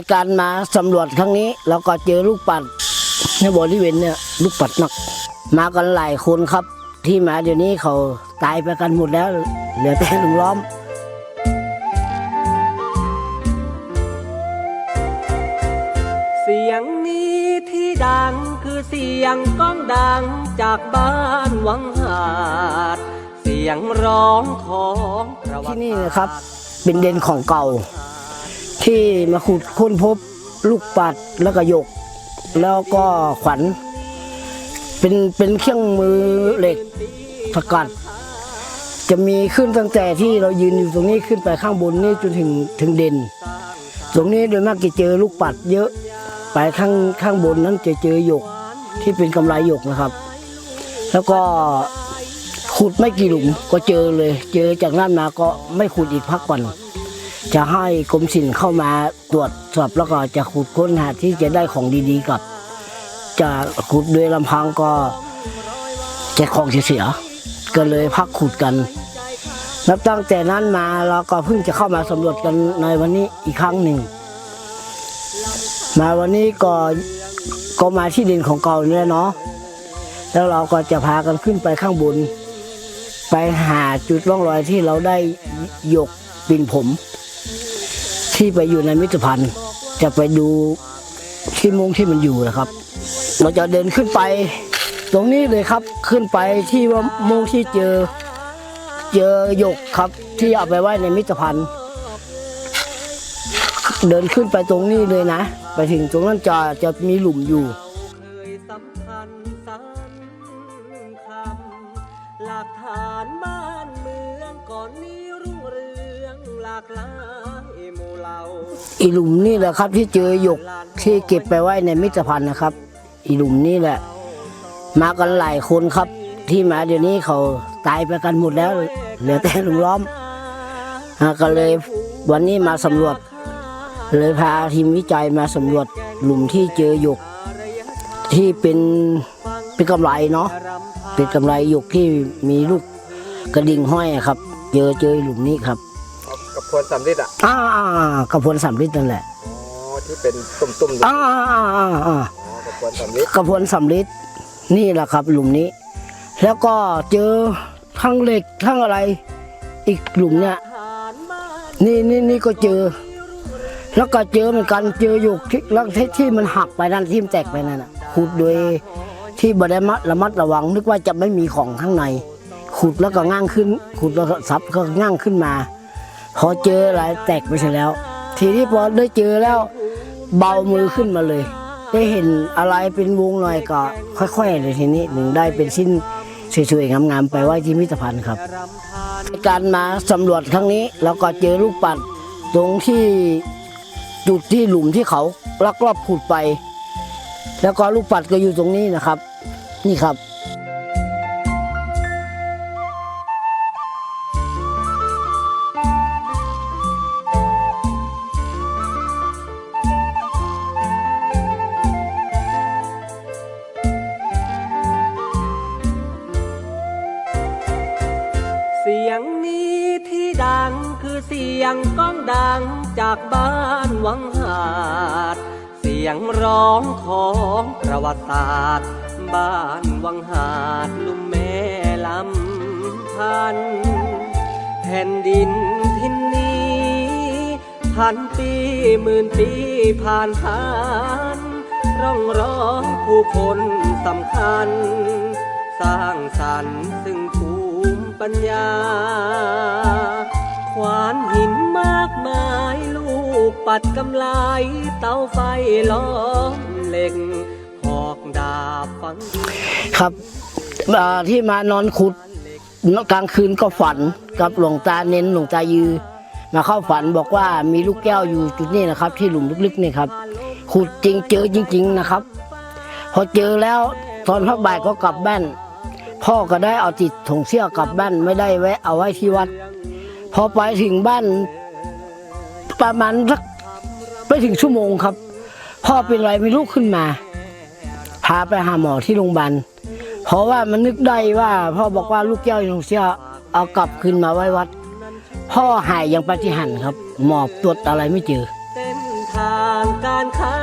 การมาสำรวจครั้งนี้เราก็เจอลูกปัดในบริเวณเนี่ยลูกปัดนัก มากันหลายคนครับ ที่มาเดี๋ยวนี้เขาตายไปกันหมดแล้ว เหลือแต่ลุงล้อม เสียงนี้ที่ดังคือเสียงก้องดังจากบ้านวังหาด เสียงร้องของประวัที่ตินี่นะครับ เป็นเด่นของเก่า ที่มาขุดค้นพบลูกปัดแล้วก็หยก แล้วก็ขวัญ เป็นเป็นเครื่องมือเหล็กสกัด จะมีขึ้นตั้งแต่ที่เรายืนอยู่ตรงนี้ขึ้นไปข้างบนนี่จนถึงถึงเด่น ตรงนี้โดยมากจะเจอลูกปัดเยอะไปข้างข้างบนนั้นจะเจอหยกที่เป็นกำไรหยกนะครับ แล้วก็ขุดไม่กี่หลุมก็เจอเลย เจอจากนั้นมาก็ไม่ขุดอีกพักก่อน จะให้กรมศิลป์เข้ามาตรวจสอบแล้วก็จะขุดค้นหาที่จะได้ของดีๆกับจะขุดโดยลำพังก็จะของเสียก็เลยพักขุดกัน นับตั้งแต่นั้นมาเราก็เพิ่งจะเข้ามาสำรวจกันในวันนี้อีกครั้งหนึ่ง มาวันนี้ก็ก็มาที่ดินของเก่าเนี่ยเนาะแล้วเราก็จะพากันขึ้นไปข้างบน ไปหาจุดร่องรอยที่เราได้หยกปิ่นผม ที่ไปอยู่ในมิตรพันธ์จะไปดูที่มุ้งที่มันอยู่นะครับ เราจะเดินขึ้นไป ตรงนี้เลยครับขึ้นไปที่ว่ามุ้งที่เจอ เจอหยกครับ ที่เอาไปไว้ในมิตรพันธ์เดินขึ้นไปตรงนี้เลยนะ ไปถึงตรงนั้นจะจะมีหลุมอยู่ อีหลุมนี่แหละครับ ที่เจอหยกที่เก็บไปไว้ในมิตรพันธ์นะครับ อีหลุมนี่แหละ มากันหลายคนครับ ที่มาเดี๋ยวนี้เขาตายไปกันหมดแล้ว เหลือแต่ลุงล้อมก็เลยวันนี้มาสำรวจ เลยพาทีมวิจัยมาสำรวจหลุมที่เจอหยก ที่เป็นเป็นกำไรเนาะเป็นกำไรหยกที่มีลูกกระดิ่งห้อยครับ เจอเจอหลุมนี้ครับ พวนสำลิดอะอ่าอ่าอ่ากระพวนสามลิตรนั่นแหละอ๋อที่เป็นตุ่มๆอ่าอ่าอ่าอ่าอ๋อกับพวนสำลิดกระพวนสำลิดนี่แหละครับ หลุมนี้ แล้วก็เจอทั้งเหล็กทั้งอะไร อีกหลุมเนี่ย นี่นี่นี่ก็เจอ แล้วก็เจอเหมือนกันเจออยู่ที่แล้วที่ที่มันหักไปนั่นที่มันแตกไปนั่นน่ะขุดโดยที่บไดมัดระมัดระวังนึกว่าจะไม่มีของข้างใน ขุดแล้วก็ง่างขึ้น ขุดแล้วก็ซับก็ง่างขึ้นมา พอเจออะไรแตกไปเสร็จแล้ว ทีนี้พอได้เจอแล้ว เบามือขึ้นมาเลย ได้เห็นอะไรเป็นวงหน่อยก็ค่อยๆเลยทีนี้หนึ่งได้เป็นชิ้นสวยๆงามๆไปไว้ที่มิตรพันธ์ครับการมาสำรวจครั้งนี้เราก็เจอลูกปัดตรงที่จุดที่หลุมที่เขาลักลอบขุดไป แล้วก็ลูกปัดก็อยู่ตรงนี้นะครับ นี่ครับ จากบ้านวังหาด เสียงร้องของประวัติศาสตร์ บ้านวังหาดลุ่มแม่ลำพัน แผ่นดินทินนี้พันปีหมื่นปีผ่านผ่านร่องร้องผู้คนสำคัญ สร้างสรรค์ซึ่งภูมิปัญญา ขวานหินมาก มายลูกปัดกำไลเตาไฟล้อมเหล็กหอกดาบฝังครับอ่าที่มานอนขุดกลางคืนก็ฝันกับหลวงตาเน้นหลวงตายือ มาเข้าฝันบอกว่ามีลูกแก้วอยู่จุดนี้นะครับ ที่หลุมลึกๆนี่ครับขุดจริงเจอจริง ๆนะครับ พอเจอแล้วตอนพักบ่ายก็กลับบ้านพ่อก็ได้เอาติดถุงเสื้อกลับบ้านไม่ได้แวะเอาไว้ที่วัด พอไปถึงบ้าน ประมาณสักไม่ถึงชั่วโมงครับ พ่อเป็นไรไม่รู้ขึ้นมา พาไปหาหมอที่โรงพยาบาลเพราะว่ามันนึกได้ว่า พ่อบอกว่าลูกแก้วยู่ตรงเสียเอากลับคืนมาไว้วัด พ่อหายอย่างปาฏิหาริย์ครับ หมอบตรวจอะไรไม่เจอเส้นทางการค้า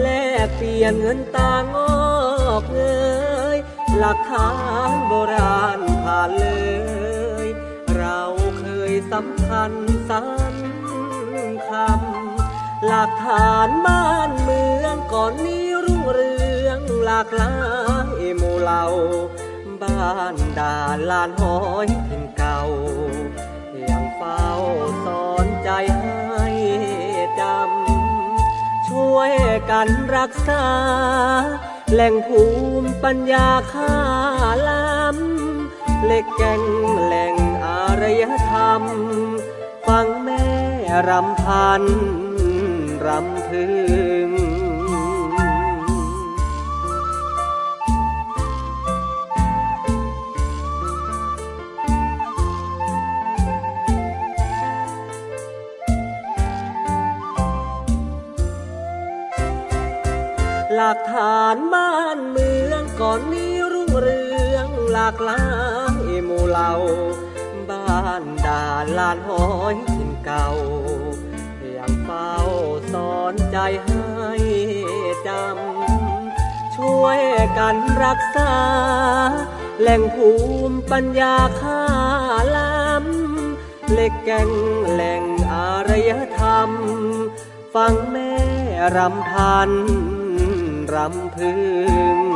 แลกเปลี่ยนเงินตางอกเงยหลักฐานโบราณผ่านเลย เราเคยสัมพันธ์สัญ คำ หลักฐานบ้านเมืองก่อนนี้รุ่งเรืองหลากหลายหมู่เหล่า บ้านด่านลานหอยถิ่นเก่ายังเฝ้าสอนใจให้จำ ช่วยกันรักษา แหล่งภูมิปัญญาค่าล้ำเล็กแก่งแหล่งอารยธรรม รำพันรำพึง หลักฐานบ้านเมืองก่อนนี้รุ่งเรืองหลากหลายหมู่เหล่า บ้านด่านลานหอยถิ่นเก่ายังเฝ้าสอนใจให้จำ ช่วยกันรักษา แหล่งภูมิปัญญาค่าล้ำเล็กแก่งแหล่งอารยธรรม ฟังแม่รำพันรำพึง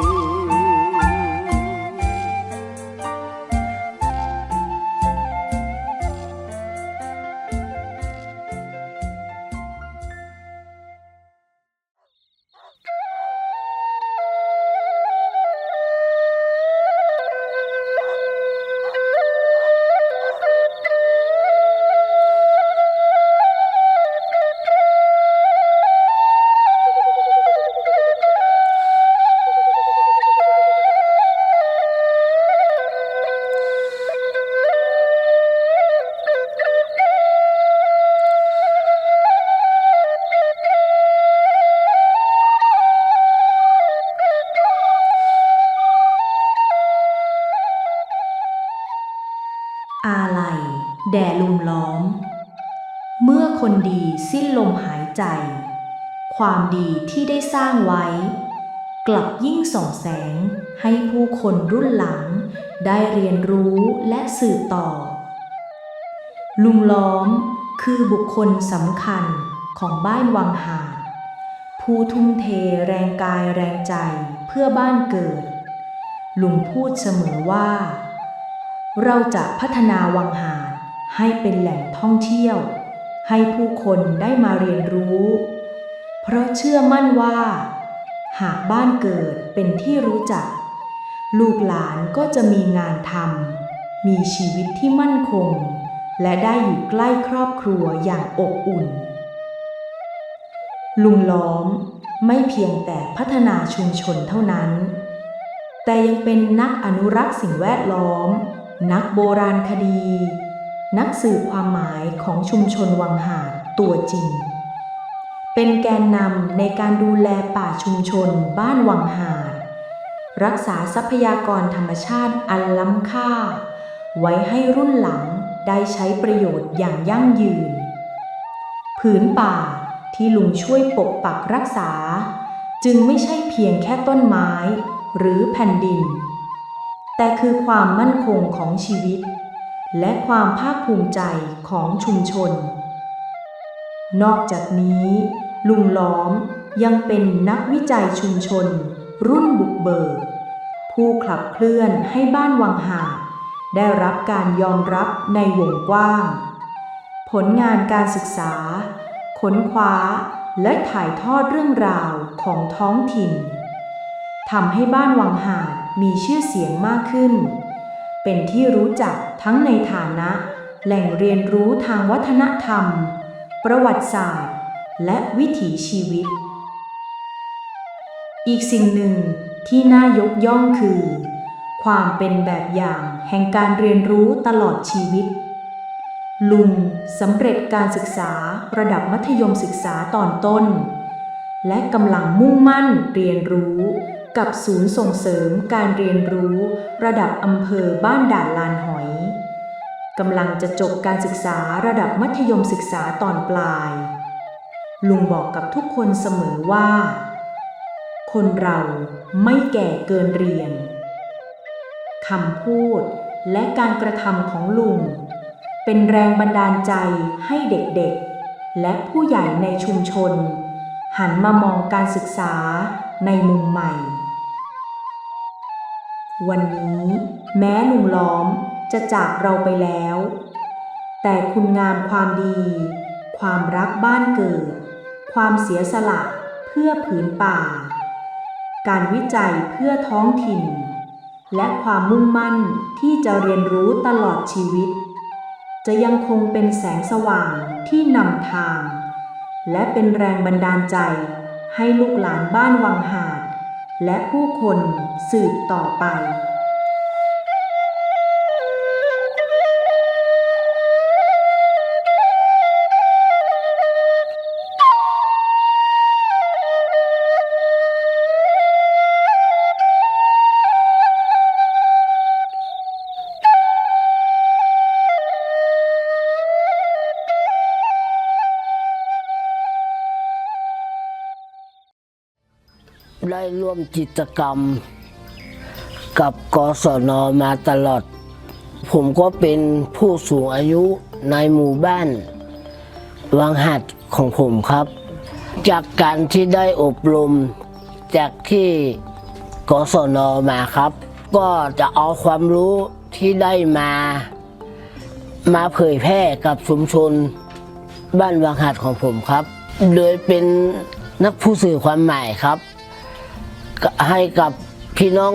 แด่ลุมล้อม เมื่อคนดีสิ้นลมหายใจ ความดีที่ได้สร้างไว้ กลับยิ่งส่องแสงให้ผู้คนรุ่นหลัง ได้เรียนรู้และสืบต่อ ลุงล้อมคือบุคคลสำคัญของบ้านวังหาดผู้ทุ่มเทแรงกายแรงใจเพื่อบ้านเกิด ลุงพูดเสมอว่า เราจะพัฒนาวังหา ให้เป็นแหล่งท่องเที่ยว ให้ผู้คนได้มาเรียนรู้ เพราะเชื่อมั่นว่า หากบ้านเกิดเป็นที่รู้จัก ลูกหลานก็จะมีงานทำมีชีวิตที่มั่นคง และได้อยู่ใกล้ครอบครัวอย่างอบอุ่น ลุงล้อมไม่เพียงแต่พัฒนาชุมชนเท่านั้น แต่ยังเป็นนักอนุรักษ์สิ่งแวดล้อม นักโบราณคดี นักสื่อความหมายของชุมชนวังหาดตัวจริง เป็นแกนนำในการดูแลป่าชุมชนบ้านวังหาด รักษาทรัพยากรธรรมชาติอันล้ำค่า ไว้ให้รุ่นหลังได้ใช้ประโยชน์อย่างยั่งยืน ผืนป่าที่ลุงช่วยปกปักรักษา จึงไม่ใช่เพียงแค่ต้นไม้หรือแผ่นดิน แต่คือความมั่นคงของชีวิต และความภาคภูมิใจของชุมชน นอกจากนี้ ลุงล้อมยังเป็นนักวิจัยชุมชน รุ่นบุกเบิก ผู้ขับเคลื่อนให้บ้านวังหาดได้รับการยอมรับในวงกว้าง ผลงานการศึกษา ค้นคว้า และถ่ายทอดเรื่องราวของท้องถิ่นทำให้บ้านวังหาดมีชื่อเสียงมากขึ้น เป็นที่รู้จักทั้งในฐานะ แหล่งเรียนรู้ทางวัฒนธรรม ประวัติศาสตร์ และวิถีชีวิต อีกสิ่งหนึ่งที่น่ายกย่องคือ ความเป็นแบบอย่างแห่งการเรียนรู้ตลอดชีวิต ลุงสำเร็จการศึกษาระดับมัธยมศึกษาตอนต้น และกำลังมุ่งมั่นเรียนรู้ กับศูนย์ส่งเสริมการเรียนรู้ระดับอำเภอบ้านด่านลานหอยกำลังจะจบการศึกษาระดับมัธยมศึกษาตอนปลาย ลุงบอกกับทุกคนเสมอว่า คนเราไม่แก่เกินเรียนคำพูดและการกระทำของลุง เป็นแรงบันดาลใจให้เด็กๆ และผู้ใหญ่ในชุมชน หันมามองการศึกษาในมุมใหม่ วันนี้แม้ลุงล้อมจะจากเราไปแล้ว แต่คุณงามความดี ความรักบ้านเกิด ความเสียสละเพื่อผืนป่า การวิจัยเพื่อท้องถิ่น และความมุ่งมั่นที่จะเรียนรู้ตลอดชีวิต จะยังคงเป็นแสงสว่างที่นำทาง และเป็นแรงบันดาลใจให้ลูกหลานบ้านวังหาด และผู้คนสืบต่อไป ได้ร่วมกิจกรรม กับกศนมาตลอด ผมก็เป็นผู้สูงอายุในหมู่บ้านวังหัดของผมครับ จากการที่ได้อบรมจากที่กศนมาครับ ก็จะเอาความรู้ที่ได้มา มาเผยแพร่กับชุมชน บ้านวังหัดของผมครับ โดยเป็นนักผู้สื่อความหมายครับ ให้กับพี่น้อง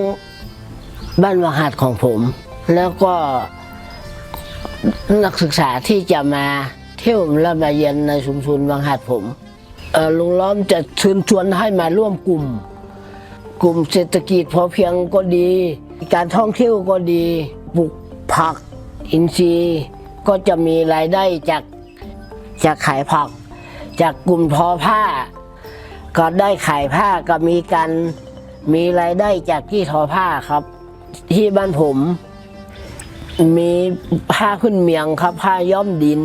บ้านวังหัดของผม แล้วก็นักศึกษาที่จะมาเที่ยวและมาเยียนในชุมชนวังหัดผมลุงล้อมจะเชิญชวนให้มาร่วมกลุ่ม กลุ่มเศรษฐกิจพอเพียงก็ดี การท่องเที่ยวก็ดีปลูกผักอินทรีย์ก็จะมีรายได้จากจากขายผัก จากกลุ่มทอผ้า ก็ได้ขายผ้าก็มีการ มีรายได้จากที่ทอผ้าครับ ที่บ้านผม มีผ้าขึ้นเมียงครับ ผ้าย้อมดิน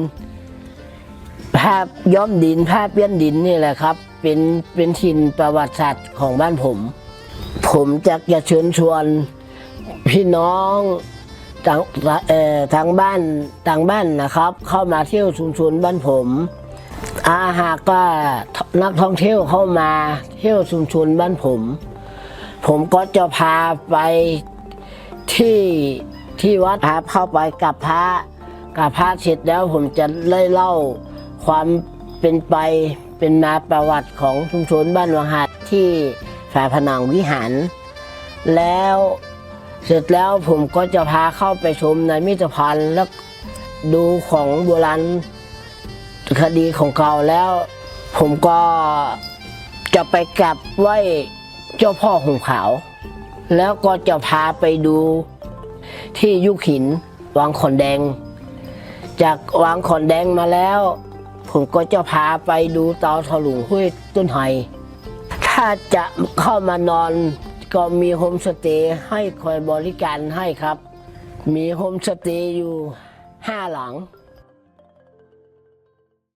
ผ้าย้อมดิน ผ้าเปี้ยนดินนี่แหละครับ เป็นเป็นถิ่นประวัติศาสตร์ของบ้านผม ผมจะจะเชิญชวนพี่น้องทางเอ่อทางบ้านทางบ้านนะครับ เข้ามาเที่ยวชุมชนบ้านผมอาหากก็นักท่องเที่ยวเข้ามาเที่ยวชุมชนบ้านผม ผมก็จะพาไปที่ที่วัดพาเข้าไปกับพระกับพระเสร็จแล้วผมจะได้เล่าความเป็นไปเป็นมาประวัติของชุมชนบ้านวังหัดที่ฝาผนังวิหาร แล้วเสร็จแล้วผมก็จะพาเข้าไปชมในมิตรพันธ์แล้วดูของโบราณคดีของเก่าแล้ว ผมก็จะไปกราบไหว เจ้าพ่อหงขาว แล้วก็จะพาไปดูที่ยุคหินวังขอนแดง จากวังขอนแดงมาแล้ว ผมก็จะพาไปดูเตาถลุงห้วยต้นไฮถ้าจะเข้ามานอนก็มีโฮมสเตย์ให้คอยบริการให้ครับ มีโฮมสเตย์อยู่ห้าหลัง